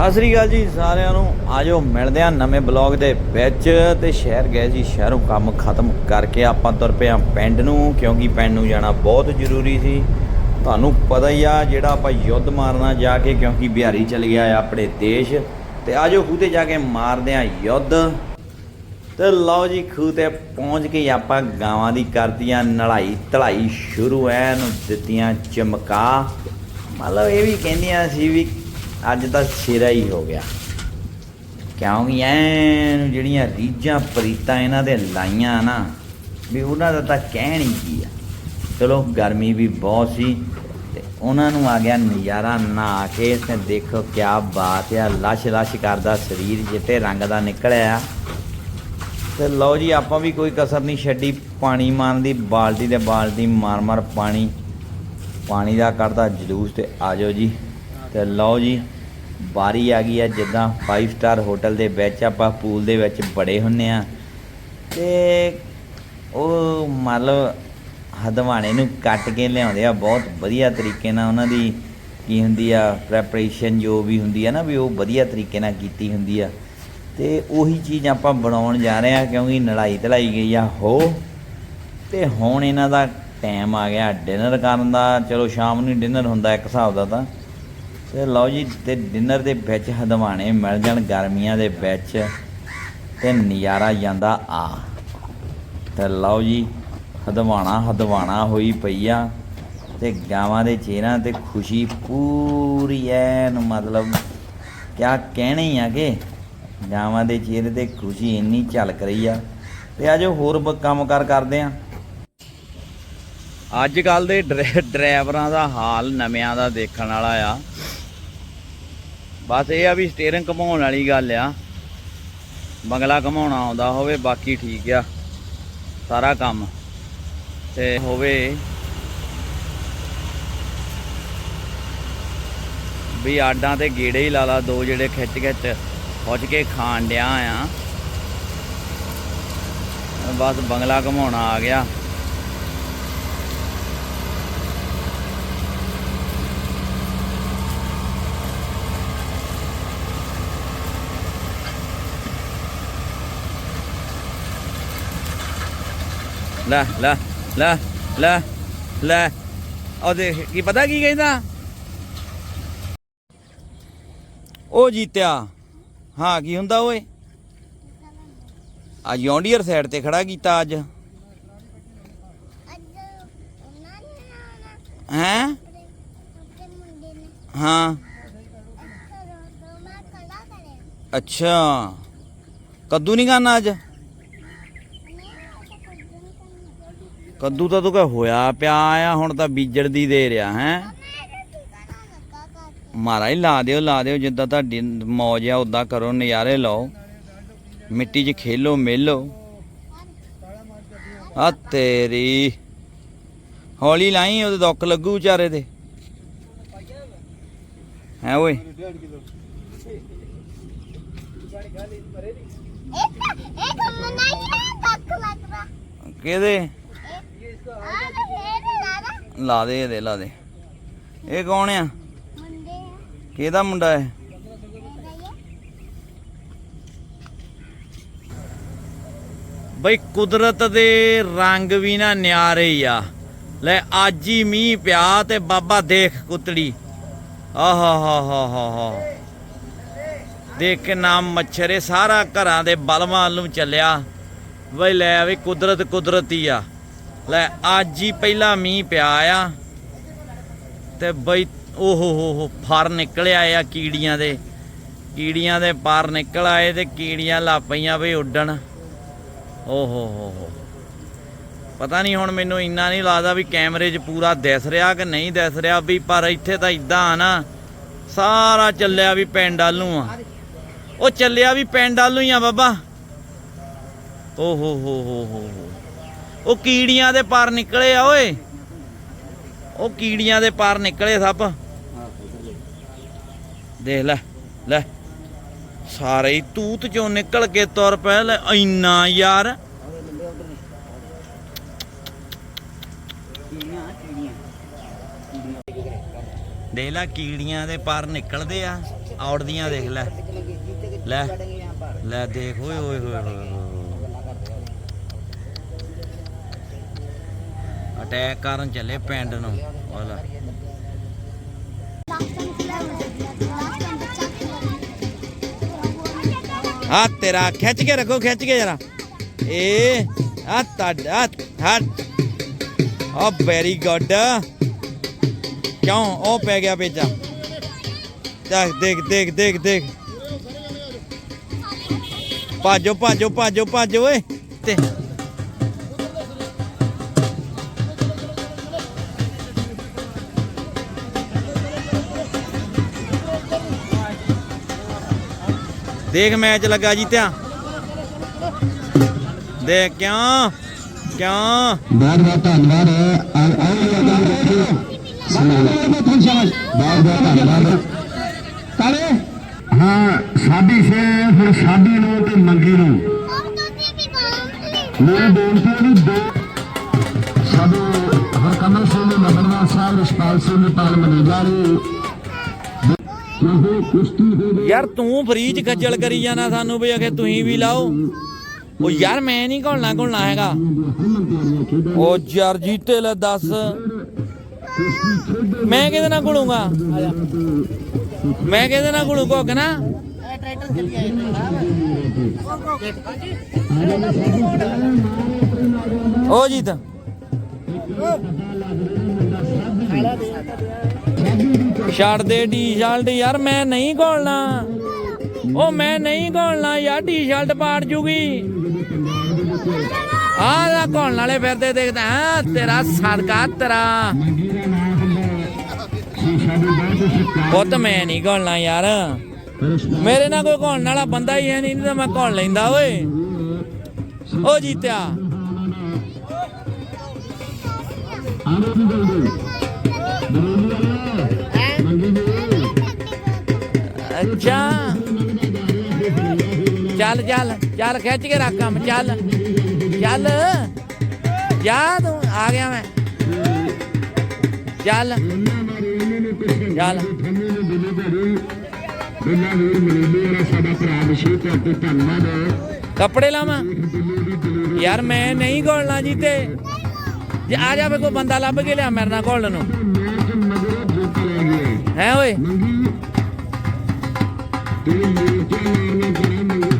ਸਤਿ ਸ੍ਰੀ ਅਕਾਲ ਜੀ ਸਾਰਿਆਂ ਨੂੰ। ਆਜੋ ਮਿਲਦੇ ਆ ਨਵੇਂ ਬਲੌਗ ਦੇ ਵਿੱਚ ਤੇ ਸ਼ਹਿਰ ਗਏ ਜੀ ਸ਼ਹਿਰੋਂ ਕੰਮ ਖਤਮ ਕਰਕੇ ਆਪਾਂ ਤੁਰ ਪਏ ਆ ਪਿੰਡ ਨੂੰ, ਕਿਉਂਕਿ ਪਿੰਡ ਨੂੰ ਜਾਣਾ ਬਹੁਤ ਜ਼ਰੂਰੀ ਸੀ। ਤੁਹਾਨੂੰ ਪਤਾ ਹੀ ਆ ਜਿਹੜਾ ਆਪਾਂ ਯੁੱਧ ਮਾਰਨਾ ਜਾ ਕੇ, ਕਿਉਂਕਿ ਬਿਹਾਰੀ ਚਲ ਗਿਆ ਆ ਆਪਣੇ ਦੇਸ਼। ਤੇ ਆਜੋ ਖੂਹ ਤੇ ਜਾ ਕੇ ਮਾਰਦੇ ਆ ਯੁੱਧ। ਤੇ ਲਓ ਜੀ ਖੂਹ ਤੇ ਪਹੁੰਚ ਕੇ ਆਪਾਂ ਗਾਵਾਂ ਦੀ ਕਰਤੀਆਂ, ਨਲਾਈ ਧੜਾਈ ਸ਼ੁਰੂ ਐਨ, ਦਿੱਤੀਆਂ ਚਮਕਾ। ਮਤਲਬ ਇਹ ਵੀ ਕਹਿੰਦੀਆਂ ਸੀ ਵੀ ਅੱਜ ਤਾਂ ਸਿਰਾ ਹੀ ਹੋ ਗਿਆ। ਕਿਉਂਕਿ ਐਨ ਜਿਹੜੀਆਂ ਰੀਝਾਂ ਪ੍ਰੀਤਾਂ ਇਹਨਾਂ ਦੇ ਲਾਈਆਂ ਨਾ, ਵੀ ਉਹਨਾਂ ਦਾ ਤਾਂ ਕਹਿਣ ਹੀ ਕੀ ਆ। ਚਲੋ ਗਰਮੀ ਵੀ ਬਹੁਤ ਸੀ ਤੇ ਉਹਨਾਂ ਨੂੰ ਆ ਗਿਆ ਨਜ਼ਾਰਾ ਨਹਾ ਕੇ ਤੇ ਦੇਖੋ ਕਿਆ ਬਾਤ ਆ, ਲਸ਼ ਲਸ਼ ਕਰਦਾ ਸਰੀਰ ਜਿੱਤੇ ਰੰਗ ਦਾ ਨਿਕਲਿਆ। ਤੇ ਲਓ ਜੀ, ਆਪਾਂ ਵੀ ਕੋਈ ਕਸਰ ਨਹੀਂ ਛੱਡੀ, ਪਾਣੀ ਮਾਰਨ ਦੀ ਬਾਲਟੀ ਦੇ ਬਾਲਟੀ ਮਾਰ ਮਾਰ ਪਾਣੀ ਪਾਣੀ ਦਾ ਕੱਢਦਾ ਜਲੂਸ ਤੇ ਆਜੋ ਜੀ। ਤੇ ਲਓ ਜੀ ਬਾਰੀ ਆ ਗਈ ਆ ਜਿੱਦਾਂ 5 ਸਟਾਰ ਹੋਟਲ ਦੇ ਵਿੱਚ ਆਪਾਂ ਪੂਲ ਦੇ ਵਿੱਚ ਬੜੇ ਹੁੰਨੇ ਆ। ਤੇ ਉਹ ਮਤਲਬ ਹਦਵਾਣੇ ਨੂੰ ਕੱਟ ਕੇ ਲਿਆਉਂਦੇ ਆ, ਬਹੁਤ ਵਧੀਆ ਤਰੀਕੇ ਨਾਲ ਉਹਨਾਂ ਦੀ ਕੀ ਹੁੰਦੀ ਆ ਪ੍ਰੈਪਰੇਸ਼ਨ ਜੋ ਵੀ ਹੁੰਦੀ ਆ ਨਾ ਵੀ ਉਹ ਵਧੀਆ ਤਰੀਕੇ ਨਾਲ ਕੀਤੀ ਹੁੰਦੀ ਆ। ਤੇ ਉਹੀ ਚੀਜ਼ ਆਪਾਂ ਬਣਾਉਣ ਜਾ ਰਹੇ ਆ ਕਿਉਂਕਿ ਲੜਾਈ ਧਲਾਈ ਗਈ ਆ, ਹੋ। ਤੇ ਹੁਣ ਇਹਨਾਂ ਦਾ ਟਾਈਮ ਆ ਗਿਆ ਡਿਨਰ ਕਰਨ ਦਾ, ਚਲੋ ਸ਼ਾਮ ਨੂੰ ਡਿਨਰ ਹੁੰਦਾ ਇੱਕ ਹਿਸਾਬ ਦਾ ਤਾਂ। ਤੇ ਲਓ ਜੀ, ਤੇ ਡਿਨਰ ਦੇ ਵਿੱਚ ਹਦਵਾਣੇ ਮਿਲ ਜਾਣ, ਗਰਮੀਆਂ ਦੇ ਵਿੱਚ ਤੇ ਨਜ਼ਾਰਾ ਜਾਂਦਾ ਆ। ਤੇ ਲਓ ਜੀ, ਹਦਵਾਣਾ ਹਦਵਾਣਾ ਹੋਈ ਪਈ ਆ ਤੇ ਗਾਵਾਂ ਦੇ ਚਿਹਰਿਆਂ ਤੇ ਖੁਸ਼ੀ ਪੂਰੀ ਐਨ ਮਤਲਬ ਕਿਆ ਕਹਿਣੇ ਆ ਕਿ ਗਾਵਾਂ ਦੇ ਚਿਹਰੇ ਤੇ ਖੁਸ਼ੀ ਇੰਨੀ ਝਲਕ ਰਹੀ ਆ। ਤੇ ਆਜੋ ਹੋਰ ਬ- ਕੰਮ ਕਾਰ ਕਰਦੇ ਆ। ਅੱਜ ਕੱਲ ਦੇ ਡਰਾ- ਡਰਾਈਵਰਾਂ ਦਾ ਹਾਲ ਨਵਿਆਂ ਦਾ ਦੇਖਣ ਵਾਲਾ ਆ। ਬਸ ਇਹ ਆ ਵੀ ਸਟੀਅਰਿੰਗ ਘਮਾਉਣ ਵਾਲੀ ਗੱਲ ਆ। ਬੰਗਲਾ ਘਮਾਉਣਾ ਆਉਂਦਾ ਹੋਵੇ, ਬਾਕੀ ਠੀਕ ਆ। ਸਾਰਾ ਕੰਮ। ਤੇ ਹੋਵੇ ਵੀ ਆਡਾਂ ਤੇ ਗੇੜੇ ਹੀ ਲਾ ਲਾ, ਦੋ ਜਿਹੜੇ ਖਿੱਚ ਖਿੱਚ ਖੁੱਚ ਕੇ ਖਾਣ ਡਿਆ ਆ। ਬਸ ਬੰਗਲਾ ਘਮਾਉਣਾ ਆ ਗਿਆ। ਲੈ ਲੈ ਲੈ ਲੈ ਲੈ। ਉਹ ਦੇਖ, ਕੀ ਪਤਾ ਕੀ ਕਹਿੰਦਾ? ਉਹ ਜੀਤਿਆ। ਹਾਂ, ਕੀ ਹੁੰਦਾ ਓਏ? ਆ ਯੌਂਡੀਅਰ ਸਾਈਡ ਤੇ ਖੜਾ ਕੀਤਾ ਅੱਜ। ਹੈ? ਹਾਂ। ਅੱਛਾ। ਕੱਦੂ ਨਹੀਂ ਖਾਣਾ ਅੱਜ? ਕੱਦੂ ਤਾਂ ਤੂੰ ਕਹ ਹੋਇਆ ਪਿਆ ਆ ਹੁਣ ਤਾਂ ਬੀਜਣ ਦੀ ਦੇ ਰਿਹਾ ਹੈ? ਮਾਰਾ ਹੀ ਲਾ ਦਿਓ ਲਾ ਦਿਓ ਜਿੱਦਾਂ ਤੁਹਾਡੀ ਮੌਜ ਆ ਉਦਾਂ ਕਰੋ ਨਜ਼ਾਰੇ ਲਓ। ਮਿੱਟੀ 'ਚ ਖੇਲੋ ਮੇਲੋ। ਆ ਤੇਰੀ ਹੌਲੀ ਲਾਈ ਉਹਦੇ ਦੁੱਖ ਲੱਗੂ ਵਿਚਾਰੇ ਤੇ ਹੈ ਓਏ? ਕਿਹਦੇ? ਲਾ ਦੇ ਇਹਦੇ ਲਾ ਦੇ। ਇਹ ਕੌਣ ਆ? ਕਿਹਦਾ ਮੁੰਡਾ ਹੈ? ਬਈ ਕੁਦਰਤ ਦੇ ਰੰਗ ਵੀ ਨਾ ਨਿਆਰੇ ਆ। ਲੈ ਅੱਜ ਹੀ ਮੀਂਹ ਪਿਆ ਤੇ ਬਾਬਾ ਦੇਖ ਕੁਤੜੀ। ਆਹਾ ਹਾ ਹਾ ਹਾ ਹਾ ਦੇਖ ਕੇ ਨਾਮ ਮੱਛਰੇ ਸਾਰਾ ਘਰਾਂ ਦੇ ਬਲਵਾਂ ਨੂੰ ਚੱਲਿਆ। ਬਈ ਲੈ ਵੀ ਕੁਦਰਤ ਕੁਦਰਤੀ ਆ। ਲੈ, ਅੱਜ ਹੀ ਪਹਿਲਾ ਮੀਂਹ ਪਿਆ ਆ ਤੇ ਬਈ, ਓਹੋ ਹੋ ਹੋ, ਫਰ ਨਿਕਲਿਆ ਆ ਕੀੜੀਆਂ ਦੇ। ਕੀੜੀਆਂ ਦੇ ਪਰ ਨਿਕਲ ਆਏ ਤੇ ਕੀੜੀਆਂ ਲਾ ਪਈਆਂ ਵੀ ਉੱਡਣ। ਓਹੋ ਹੋ ਹੋ। ਪਤਾ ਨਹੀਂ ਹੁਣ ਮੈਨੂੰ ਇੰਨਾ ਨਹੀਂ ਲੱਗਦਾ ਵੀ ਕੈਮਰੇ 'ਚ ਪੂਰਾ ਦਿਸ ਰਿਹਾ ਕਿ ਨਹੀਂ ਦਿਸ ਰਿਹਾ ਵੀ, ਪਰ ਇੱਥੇ ਤਾਂ ਇਦਾਂ ਆ ਨਾ, ਸਾਰਾ ਚੱਲਿਆ ਵੀ ਪਿੰਡ ਵੱਲ ਆ। ਉਹ ਚੱਲਿਆ ਵੀ ਪਿੰਡ ਵੱਲ ਹੀ ਆ ਬਾਬਾ। ਓ ਹੋ ਹੋ ਹੋ ਹੋ ਹੋ। ਉਹ ਕੀੜੀਆਂ ਦੇ ਪਰ ਨਿਕਲੇ ਆ ਓਏ। ਉਹ ਕੀੜੀਆਂ ਦੇ ਪਰ ਨਿਕਲੇ ਸੱਪ। ਦੇਖ ਲੈ ਲੈ। ਸਾਰੇ ਹੀ ਤੂਤ ਚੋਂ ਨਿਕਲ ਕੇ ਤੁਰ ਪਏ ਲੈ, ਇੰਨਾ ਯਾਰ। ਦੇਖ ਲੈ, ਕੀੜੀਆਂ ਦੇ ਪਰ ਨਿਕਲਦੇ ਆ, ਔੜਦੀਆਂ ਦੇਖ ਲੈ। ਲੈ ਲੈ ਦੇਖ, ਓਏ ਓਏ ਹੋਏ ਹੋਏ ਹੋਏ ਅਟੈਕ ਕਰਨ ਚੱਲੇ ਪਿੰਡ ਨੂੰ। ਉਹ ਆ ਤੇਰਾ ਖਿੱਚ ਕੇ ਰੱਖੋ, ਖਿੱਚ ਕੇ ਜਰਾ। ਏ ਆ ਤੁਹਾਡਾ ਹੱਥ ਆ ਵੈਰੀ ਗੁੱਡ ਕਿਉਂ? ਉਹ ਪੈ ਗਿਆ ਪੇਚਾ ਦੇਖ ਦੇਖ ਦੇਖ ਦੇਖ ਦੇਖ। ਭਾਜੋ ਭਾਜੋ ਭਾਜੋ ਭਾਜੋ, ਓਏ। ਤੇ ਦੇਖ ਮੈਚ ਲੱਗਾ ਜੀ ਧਿਆ ਦੇਖ ਕਿਉਂ? ਕਿਉਂ? ਬਹੁਤ ਬਹੁਤ ਧੰਨਵਾਦ। ਆਓ ਬਹੁਤ ਬਹੁਤ ਧੰਨਵਾਦ। ਕਾਲੇ ਹਾਂ ਸਾਡੀ ਸੇ ਹੁਣ ਸਾਡੀ ਨੂੰ ਤੇ ਮੰਗੀ ਨੂੰ। ਮੇਰੀ ਬੇਨਤੀ ਹੈ ਵੀ ਦੋ ਸਾਡੇ ਹਰਕਮਲ ਸਿੰਘ ਮਦਨਵਾਲ ਸਾਹਿਬ ਰਿਸ਼ਪਾਲ ਸਿੰਘ ਪਾਲ ਦੇ ਵਿੱਚ ਯਾਰ ਤੂੰ ਫਰੀ ਚ ਖੱਜਲ ਕਰੀ ਜਾਣਾ ਸਾਨੂੰ ਵੀ ਆਖੇ ਤੁਸੀਂ ਵੀ ਲਾਓ। ਉਹ ਯਾਰ ਮੈਂ ਨਹੀਂ ਘੁਲਣਾ ਘੁਲਣਾ ਹੈਗਾ। ਉਹ ਯਾਰ ਜੀਤੇ ਲੈ ਦੱਸ। ਮੈਂ ਕਿਹਦੇ ਨਾਲ ਘੁਲੂੰਗਾ? ਮੈਂ ਕਿਹਦੇ ਨਾਲ ਘੁਲੂ ਘੁੱਗ ਨਾ? ਉਹ ਜੀਤ। ਛੱਡ ਦੇ ਟੀ-ਸ਼ਰਟ ਯਾਰ, ਮੈਂ ਨਹੀਂ ਘੋਲਣਾ ਉਹ ਮੈਂ ਨਹੀਂ ਘੋਲਣਾ ਯਾਰ, ਟੀ-ਸ਼ਰਟ ਪਾੜ ਜੂਗੀ। ਆਹ ਲੈ, ਘੋਲਣ ਵਾਲੇ ਫਿਰਦੇ ਦੇਖਦਾ ਹਾਂ ਤੇਰਾ ਸਦਕਾ, ਤੇਰਾ। ਮੰਗੀ ਦਾ ਪੁੱਤ, ਮੈਂ ਨਹੀਂ ਘੋਲਣਾ ਯਾਰ। ਮੇਰੇ ਨਾਲ ਕੋਈ ਘੋਲਣ ਵਾਲਾ ਬੰਦਾ ਹੀ ਹੈ ਨਹੀਂ ਨਹੀਂ ਤਾਂ ਮੈਂ ਘੋਲ ਲੈਂਦਾ, ਓਏ। ਉਹ ਜੀਤਿਆ। ਆਨੇ ਦੀ ਦੇ ਅੱਛਾ ਚੱਲ ਚੱਲ ਚੱਲ, ਖਿੱਚ ਕੇ ਰੱਖ ਕੰਮ, ਚੱਲ। ਚੱਲ। ਜਾ ਤੂੰ, ਆ ਗਿਆ ਮੈਂ। ਚੱਲ। ਚੱਲ। ਥੰਮੇ ਨੇ ਦਿਲੇ ਵਾਲਾ ਸਾਡਾ ਭਰਾ ਵਿਸ਼ੇਸ਼ ਤੇ ਧੰਨਵਾਦ ਕੱਪੜੇ ਲਾਵਾਂ। ਯਾਰ ਮੈਂ ਨਹੀਂ ਘੋਲਣਾ ਜੀਤੇ। ਜੇ ਆ ਜਾਵੇ ਕੋਈ ਬੰਦਾ ਲੱਭ ਕੇ ਲਿਆ ਮੇਰੇ ਨਾਲ ਘੋਲਣ ਨੂੰ। ਮੈਚ ਮਗਰੋਂ ਹੈ ਓਏ? ਮੰਗੀ ਤੇਰੇ